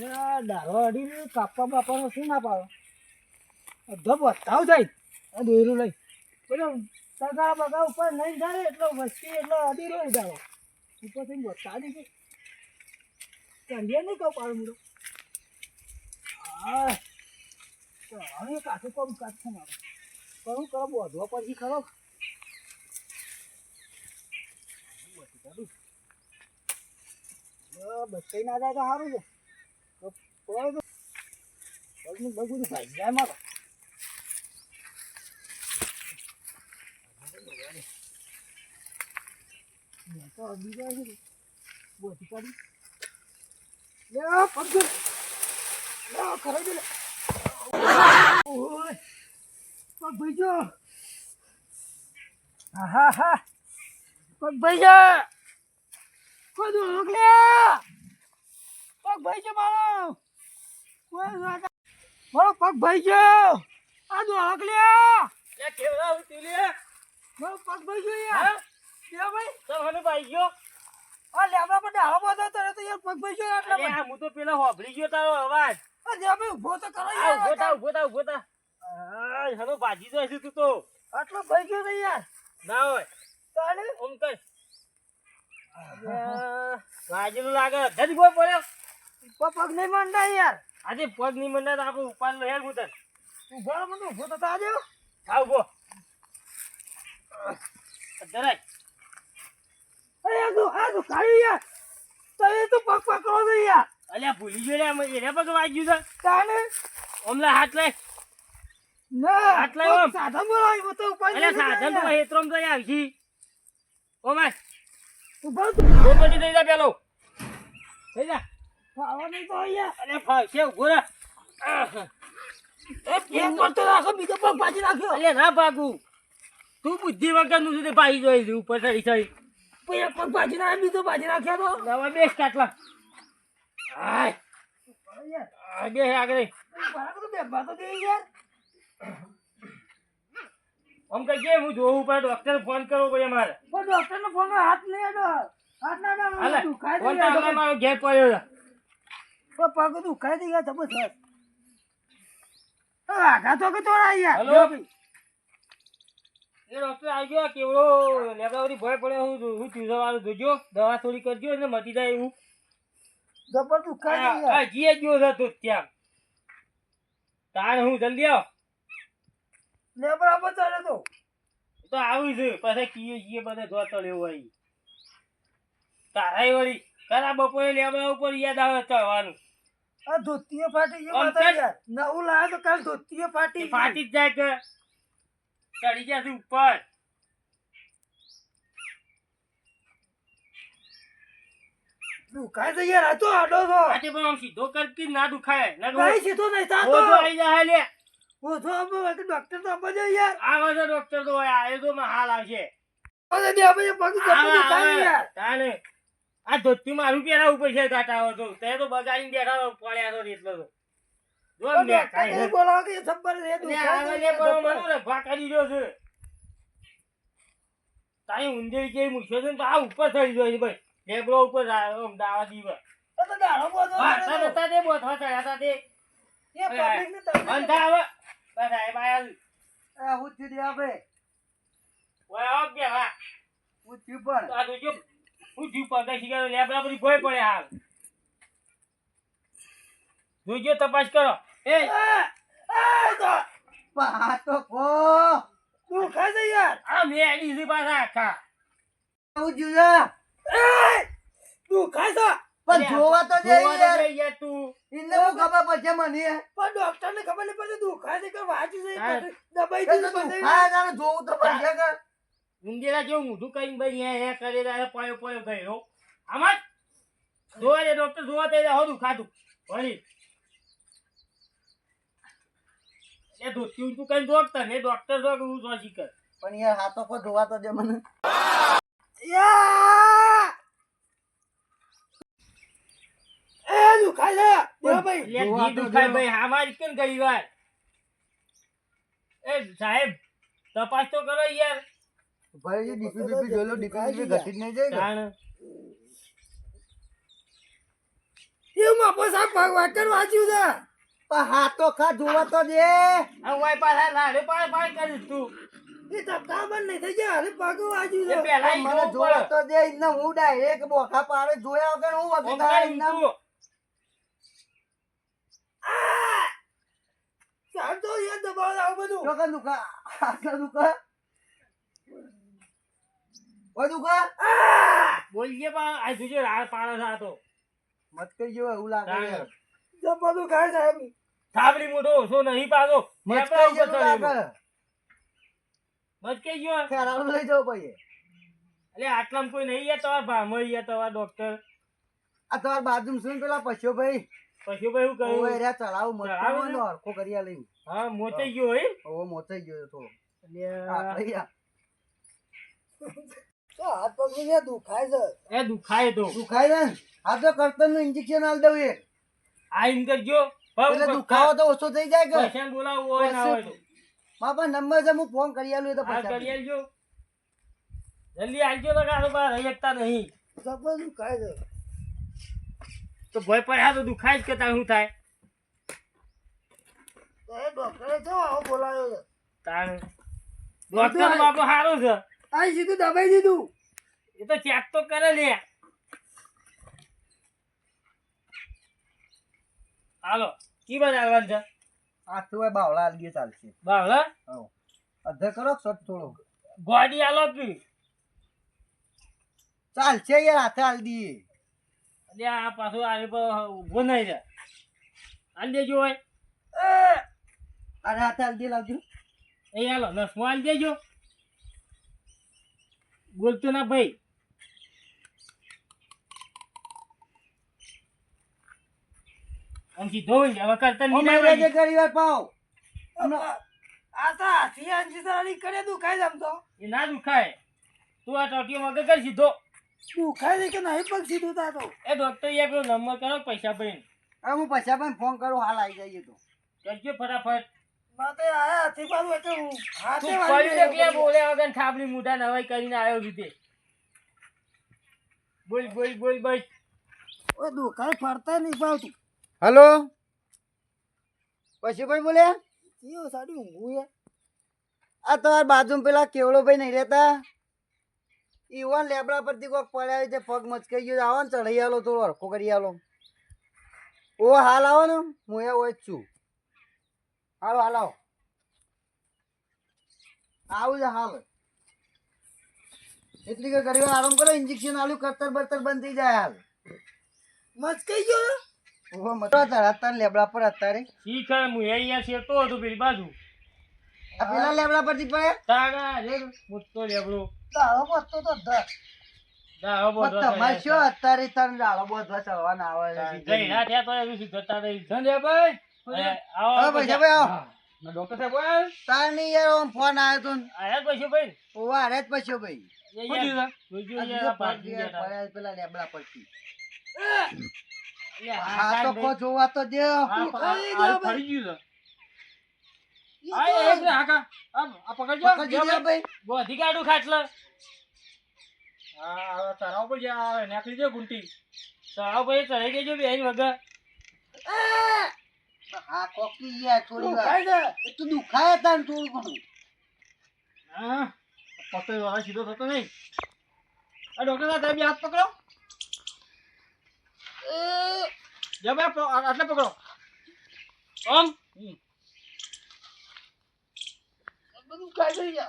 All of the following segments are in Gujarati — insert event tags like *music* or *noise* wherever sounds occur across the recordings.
દારો અડી કાપવા બાપાનો શું ના પાડો? અડધો બતાવ જાય. દોયરું લઈ. પેલો સગા બગા ઉપર નહીં જાય એટલો વસ્તી એટલો અડી રહ્યો દારો ઉપરથી બતા દીધી નહીં કહું પાડું મુડો હા કાઠું કોમ કાઢશે મારે. કરું, કરો, બોધવા પછી ખરો. બચાઈ ના જાય તો સારું છે. પગનું બધું ભાઈ જાય મારો તો જાય છે બોધી કાઢી લે પગ. લે ખરાઈ દે. ઓય પગ ભાઈ જો હા હા પગ ભાઈ જા કોઈ રોક લે પગ ભાઈ છે મારો. મારો પગ ભાઈ ગયો. આ દો રોક લે. લે કેવડા ઉતી લે? મારો પગ ભાઈ ગયો યાર. કે ભાઈ. તો મને ભાઈ ગયો. આ લેવા પર ડાળો બધો તરે તો યાર પગ ભાઈ ગયો આટલા આ હું તો પેલા હોભળી ગયો તારો અવાજ. આ દે ભાઈ ઊભો તો કરો યાર. ઊભો થા ઊભો થા ઊભો થા. આય હનો ભાજી જાય છે તું તો. આટલો ભાઈ ગયો છે યાર. ના હોય. કાલે ઓમ કર. વાજેલું લાગે. ધરી ગો પડ્યો. પગ નહીં માંડા યાર. આજે પગની મને તો આપણે ઉપાડ લો હેર મુતર રહો મને ઊભો તો દે થા ઊભો. જરાય. અરે આ તો આ તો કાઢી યાર તમે તો પગ પકડો છો યાર. અલ્યા ભૂલી ગયો રે એને પગ વાગ્યું છે. તાને ઓમલા હાથ લે ના આટલા પગ ઓમ. સાધન બોલાવી તો ઉપાય અલ્યા સાધન તો હેતરોમ તો આવશી ઓમાય ઊભો રોકડી દઈ જા પેલો. થઈ જા. ખાવા નહીં તો યાર અરે ફાવશે ઊભો રે એ પેટ પડતો રાખો? બીજો પગ પાછી નાખ્યો અલ્યા ના ભાગું. તું બુદ્ધિ વગરનું સુધી ભાઈ જોઈ છે ઉપર પછી એક પગ પાછી બીજો ભાજી નાખ્યો તો. નવા બેસ કાટલા. હાય. યાર આ બે આગળ. બરાબર તો દે યાર. આમ કઈ કે હું જોવું પડે ડોક્ટર ફોન કરવો પડે મારે. પણ ડોક્ટર નો ફોન હાથ નહીં હાથ ના ફોન છે મારો ઘેર પડ્યો છે. પણ પગ દુખાય થઈ ગયા તમે સર આઘા તો કે તોડા યાર. એ ડોક્ટર આવી ગયો કેવડો બધી ભય પડે હું હું જોજો દવા થોડી કરજો એટલે મટી જાય એવું. જબર દુખાય જીએ ગયો છે તું ત્યાં. તાણ હું જલ્દી આવ. લેબડા પર ચડે તો તો આવું છે પછી કીએ કીએ બધે જોતો લેવું આવી તારાય વળી તારા બપોરે લેબડા ઉપર યાદ આવે ચડવાનું આ ધોતીઓ ફાટી ગયો માતા યાર નવું લાવ્યો તો કાલ ધોતીઓ ફાટી ફાટી જ જાય કે. ચડી જશે ઉપર. દુખાય છે યાર આ તો આડો છો. આજે પણ આમ સીધો કરતી ના દુખાય. ના સીધો નહીં થાતો. ઓછો આવી જાય લે ઓછો આપો બાકી ડોક્ટર તો આપો યાર. આવે છે ડોક્ટર તો હોય આ તો માં હાલ આવશે અરે દે આપણે પગ દુખાય યાર. તાને આ ધોતી મારું પેલા ઉપર છે કાટાવો તો. તે તો બગાડીને બેઠા પડ્યા તો એટલો તો. ઉપર તો હા, તો. તા તે જીવ પગે લેબડા બધી પડે હાલ. તપાસ કરો. એ! તો યાર. આ પણ જોવા તો દે યાર. યાર તું. ઇને હું ખબર પડશે મને. પણ ડોક્ટર ને ખબર નહીં પડે દુખાય છે કે વાંચી છે દબાઈ દીધું દુખાય જોવું તો પડશે કે. ઊંધેરા જેવું ઊંધું કરીને ભાઈ હે હે કરે તારે પાયો પાયો ગયો આમાં જ જોવા દે ડોક્ટર જોવા દે હોદું ખાધું. વળી એ ધોતી ઊંધું કરીને ડોક્ટર ને ડોક્ટર જો હું જો શીખર. પણ યાર હાથો પર જોવા તો દે મને. એ દુખાય છે ભાઈ. દુખાય ભાઈ આમાં જ કેમ વાર? એ સાહેબ તપાસ તો કરો યાર. ભાઈ ડીપી બીપી જોઈ લો ડીપી બીપી ઘટી નહીં જાય એ માપો સાહેબ વાકર વાંચ્યું છે. પણ હાથ તો ખા જોવા તો દે. આ પાછા લાડે પાડ પાડ કરીશ તું. એ ધક્કા બંધ નહીં થઈ ગયા અરે પગ વાંચ્યું એ છે પહેલા મને જોવું તો દે ઇને હું ડાયરેક્ટ બોખા પાડે જોયા વગર હું કરી ઇને ઊંધું. ચાલ તો યાર દબાવ આવું બધું. દુખા. ઓ બોલજે પણ આ જોજે રાડ પાડે છે આ તો. મત કઈ એવું લાગે. જબ બધું ખાય સાહેબ થાબડી મોટો ઓછો નહીં પાડો. મત. લાગે મત ખેરાલુ લઈ જાવ પછી. એટલે આટલામાં કોઈ નહીં યાર તમારા ભામાં યાર તમારા ડોક્ટર આ તમારા બાજુ શું પેલા પછી ભાઈ પછી ભાઈ કહ્યું રે ચલાવું મત ચલાવે? હરખો કરી હા મોચાઈ ગયો હે. ઓવો મોચાઈ ગયો તો. એટલે આ તો *laughs* હાથ પગ ને દુખાય છે. એ દુખાય તો. દુખાય ને? આ તો કરતનનું ઇન્જેક્શન આલ દઉં એક. આ એમ કરજો. એટલે દુખાવો તો ઓછો થઈ જાય કે? પૈસા બોલાવવું હોય ના હોય બાપા નંબર છે હું ફોન કરી આલું તો પછી કરી આલજો. જલ્દી આવજો તો કાઢો બહાર રહી શકતા નહીં. જબ બધું છે. તો ભય પડ્યા તો દુખાય જ કરતા શું થાય? એ ડોક્ટરે જો આવો બોલાવ્યો છે? તાણ ડોક્ટર બાપુ સારું છે. આ સીધું દબાઈ દીધું. એ તો ચેક તો કરે લે. હાલો કી બનાવવાનું છે? આ તો બાવળા આલી દે ચાલશે. બાવળા? હા અધર કરો સટ થોડો ગોડી આલો કી? ચાલશે યાર હાથે આલી દઈએ. એટલે આ પાછું આ પર ઊભો નહીં છે આલી દેજો હોય. અરે હાથે આલી દે લાવજો. એ હાલો નસમો આલ દેજો. બોલતો ના ભાઈ. હોય ને, હવે કરતા નહીં આવડે. જે કરી વાર પાવ. આ તો હાથી અંજી તારી કરે દુખાય આમ તો. એ ના દુખાય. તું આ ટોટીઓ વગર કર સીધો. દુખાય છે કે નહીં પગ સીધું તો. એ ડોક્ટર યાર પેલો નંબર કરો પૈસા ભરીને. આ હું પૈસા પણ ફોન કરું હાલ આવી જઈએ તો. કરજો ફટાફટ. માતે આયા હાથી પાડું એટલે હું હાથે વાળી એટલે બોલ્યા વગર થાબડી મોઢા નવાઈ કરીને આવ્યો રીતે. બોલ બોલ બોલ બસ ઓ દુકાન ફરતા નહીં પાવતું હલો? પછી ભાઈ બોલ્યા સાડી ઊંઘું આ તમારા બાજુ પેલા કેવડો ભાઈ નહીં રહેતા. ઈવન લેબડા પરથી કોઈક પડ્યા છે પગ મચકાઈ ગયો. આવો ને ચઢાઈ આલો થોડો હરખો કરી આલો. ઓ હાલ આવો ને. હું એ હોય જ છું. હાલો હાલો. આવું છે હાલ. એટલી કે ઘડી આરામ કરો ઇન્જેક્શન આલ્યું કરતર બરતર બંધ થઈ જાય હાલ. મચકાઈ ગયો ઓહો મતો હતા લેબડા પર અત્યારે શીખ હું અહીંયા છે તો હતો પેલી બાજુ. આ પેલા લેબડા પરથી પડે? તાગા રે મોટો લેબડો. તાળો પત્તો તો તમારે શું અત્યારે તને ડાળો બોધવા ચડવાના આવે છે ગઈ ના થયા તો એવું સીધતા નહીં સંજયભાઈ આવો હા ભાઈ આવો. ડોક્ટર સાહેબ બોલ. તાર યાર આમ ફોન આવ્યો તો આયા પછી ભાઈ ઓવા અરે પછી ભાઈ. એ યાર, જોજો આ યાર, બીજો આ પાછી પાછી યાર ગયા પડ્યા પેલા લેબડા પરથી. તા. હા તો કો જોવા તો દે. આ તું પા- ખાઈ આ જા ફરી ગયું છે. ઈ આ તો એ એટલે હાકા. આમ, આ પકડજો. પકડજો જો દે ભાઈ. બોધી કાઢું ખાટલા. હા, હવે ચઢાવ પર નાખી દે ગુંટી. ચઢાવ પર ચઢાઈ દેજો બે વગર. હા કોકી યાર થોડી વાર. એ તો દુખાય તાન થોડું ઘણું. હા, પકડ હવે સીધો થતો નહીં. આ ડોક્ટર સાહેબ, તમે હાથ પકડો. આટલે પકડો. બધું ખાઈ ગઈ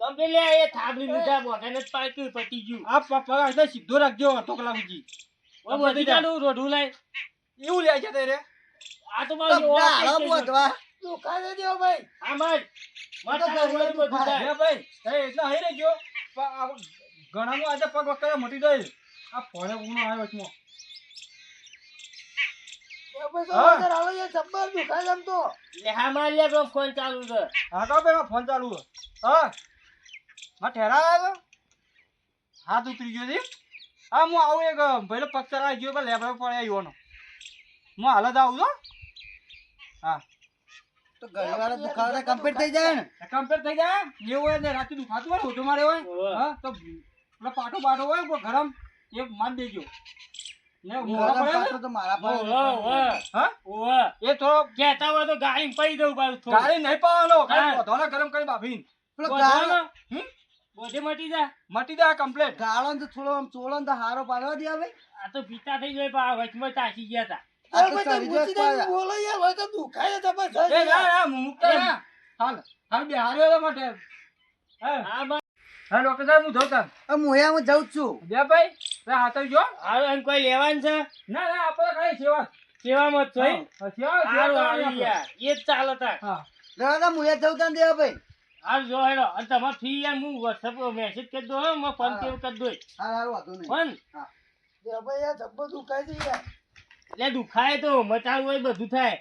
કમ્પ્લીટ લે, એ જ પાક્યું, પતી ગયું. આ પ- પગ એટલે સીધો રાખજો અડધો કલાક સુધી હવે બોધી કાઢું, રોઢું લાય. એવું લે છે ત્યારે આ તો તો મારું ઓળખ ડાળો થઈ ગયું. બોધવા દુખાય છે દેવો ભાઈ આ માર. માર તો તારું ઘરમાં બધું દુખાય. થાય. હે ભાઈ હે એટલે હઈ રહેજો પ- આજે પગ વખતે મટી જાય આ ફોને ગુનો આવ્યો તો છે તો ચાલુ છે હા તો ફોન ચાલુ હા હા ઠેરા આવ્યો હાથ ઉતરી ગયો છે હા હું આવું એક ભાઈ પક્ષર આવી ગયો લેબડા પડે આવ્યો હું હાલ જ આવું છું હા. તો ઘણી વાર કમ્પ્લીટ થઈ જાય ને. કમ્પ્લીટ થઈ જાય? એવું હોય ને રાતે દુખાતું હોય ઓટો મારે હોય. હા તો પેલો પાટો બાટો હોય ગરમ એક માન દેજો. ને ગરમ તો તો કરી પેલો બોધો મટી જા મટી જાય કમ્પ્લીટ ગાળો ને તો થોડો આમ ચોળો ને તો હારો પાડવા દે હવે. આ તો પીતા થઈ ગયો પણ વચમાં તાકી ગયા તા. અરે ભાઈ હવે તો ચડી મૂકી દે, બોલો યાર, હવે તો દુખાય જ જબરજસ્ત એ ના ના મુકતા હાલ હાલ બે હાર્યો માટે. હા. હા બસ હા ડોક્ટર સાહેબ હું જોતા આ હું જાઉં જ છું. બે ભાઈ તે હાથે જો. હારું એમ કોઈ લેવાનું છે? ના ના આપણે કઈ સેવા સેવામાં જ છો હા, સેવા યાર. એ જ ચાલે તાર. હા. દાદા મોયા જાઉં તાં દેવા ભાઈ. હારું જો હેડો અને તમારે ફી યાર હું વોટ્સઅપ મેસેજ કરી દો હો ફોન પે કરી દો હા હારું વાંધો નહીં. ફોન? ભાઈ યાર જબ્બર દુખાય છે યાર. એટલે દુખાય તો મચાડવું હોય બધું થાય.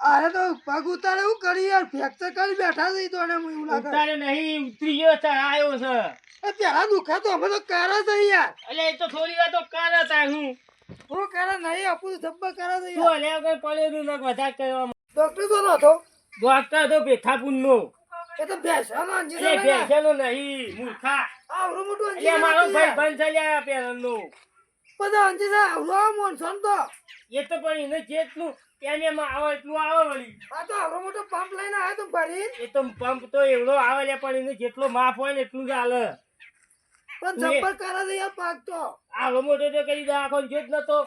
અરે તો પગ ઉતારે એવું કરી યાર ફ્રેક્ચર કરી બેઠા છે તો એને એવું લાગે. ઉતારે નહીં ઉતરી ગયો છે આવ્યો છે. એ દુખા તો અમે તો કારા છે યાર. એટલે એ તો થોડી વાર તો કારા થાય હું. હું કરે નહીં આપું જબ્બર કરે છે તું યાર. હલ્યા વગર પડેલું ને વધારે કરવા ડોક્ટર તો નતો. ડોક્ટર તો બેઠાપુર નો એ તો બેસવાનો અંજી એટલે બેસેલો નહીં મૂર્ખા. આવરો મોટો અંજી એ મારો ભાઈ બંધ ચાલ્યા પેરનો બધા અંજી છે આવડો મોનસો તો. એ તો પણ એને જેટલું એમ એમ આવે એટલું આવે વળી આ તો આવરો મોટો પંપ લઈને આવ્યો તો ભરી એ તો પંપ તો એવડો આવે લે પણ એને જેટલો માફ હોય ને એટલું જ હાલે. પણ જબ્બર કરે છે યાર પાક તો. આવરો મોટો તો કરી દે આખો જ નતો.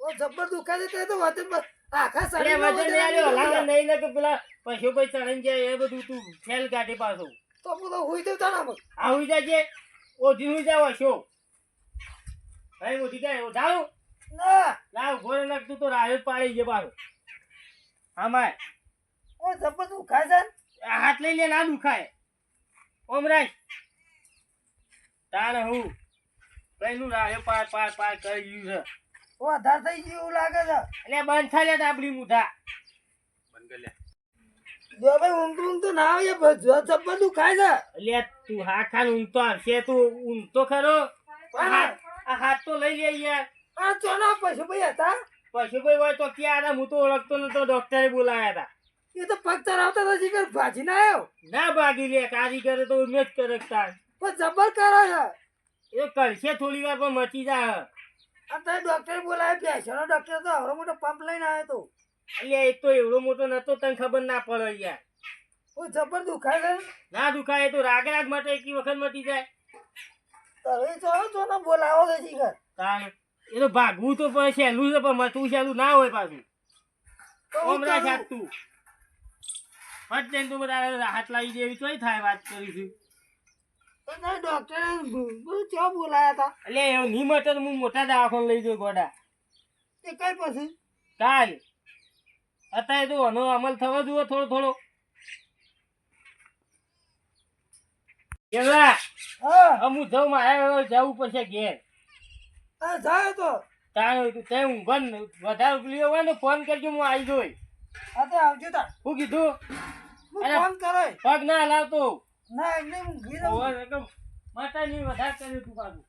ઓ જબ્બર દુખાય તો વાતે બ- આખા એટલે વજન વજન આવ્યો આવી હલાવે નહીં ને કે પેલા પશુ ભાઈ ચણી જાય એ બધું તું ફેલ કાઢી પાછું. તો તો હુઈ મત આ આવી જાજે. ઓઢી નું જાવ શો. ભાઈ ઓઢી જાય જાવ ના. લાવ ઘોડે નાખતું તો રાયો પાડી ગયો બાર આમાં. ઓ જબ્બર દુખાય છે હાથ લઈ લે ના દુખાય ઓમ રાજ તાણે હું. પેલું રાયો પાર પાર પાર કરી ગયું છે. ઓ આધાર થઈ ગયું એવું લાગે છે. એટલે બંધ થાય લે આપડી મુઠા જો ભાઈ ઊંઘ ઊંઘ તો ના આવે યાર, જ- છે. એટલે તું હા ખાન ઊંઘતો આવશે તું ઊંઘતો ખરો. આ હાથ આ હાથ તો લઈ લે યાર. આ ચોના પશુ ભાઈ હતા? પશુ ભાઈ હોય તો ક્યાં હતા? હું તો ઓળખતો નતો ડોક્ટરે બોલાયા હતા. એ તો પગ ચરાવતા હતા જીગર ભાજી ના આવ્યો. ના ભાગી લે કારીગરે તો ઉમેદ કરે તાર પણ જબ્બર કરે છે. એ કરશે થોડી વાર પણ મચી જાય અત્યારે ડોક્ટર બોલાવે બેસવાનો ડોક્ટર તો આવડો મોટો પંપ લઈને આવ્યો તો અહીંયા એ તો એવડો મોટો નતો તને ખબર ના પડે યાર ઓ જબર દુખાય છે? ના દુખાય તો રાગ રાગ માટે એક વખત મટી જાય. તમે તો ચોના બોલાવો છે જીગર કારણ એ તો ભાગવું તો પણ સહેલું છે પણ મટવું સહેલું ના હોય પાછું. તો ઓમરા તું હટ જઈને તું બધા હાથ લાવી દેવી તોય થાય વાત કરીશું. તો તારે ડોક્ટરે ચો બોલાયા હતા? એટલે એવું નહીં મટે હું મોટા દવાખાને લઈ જઉં ગોડા. એ કઈ પછી? કાલ. અત્યારે તો આનો અમલ થવો જોઈએ થોડો થોડો. કેવડા હું. જાઉં મારે જવું પડશે ઘેર. જાય તો. તાણ તે ઊંઘન વધારે હોય ને ફોન કરજો હું આવી જોઈ. તો આવજો તા કીધું? હું અરે. ફોન કરે પગ ના હલાવતો. ના એમને હું ઘી દઉં માતાની વધારે કર્યું તું પાછું.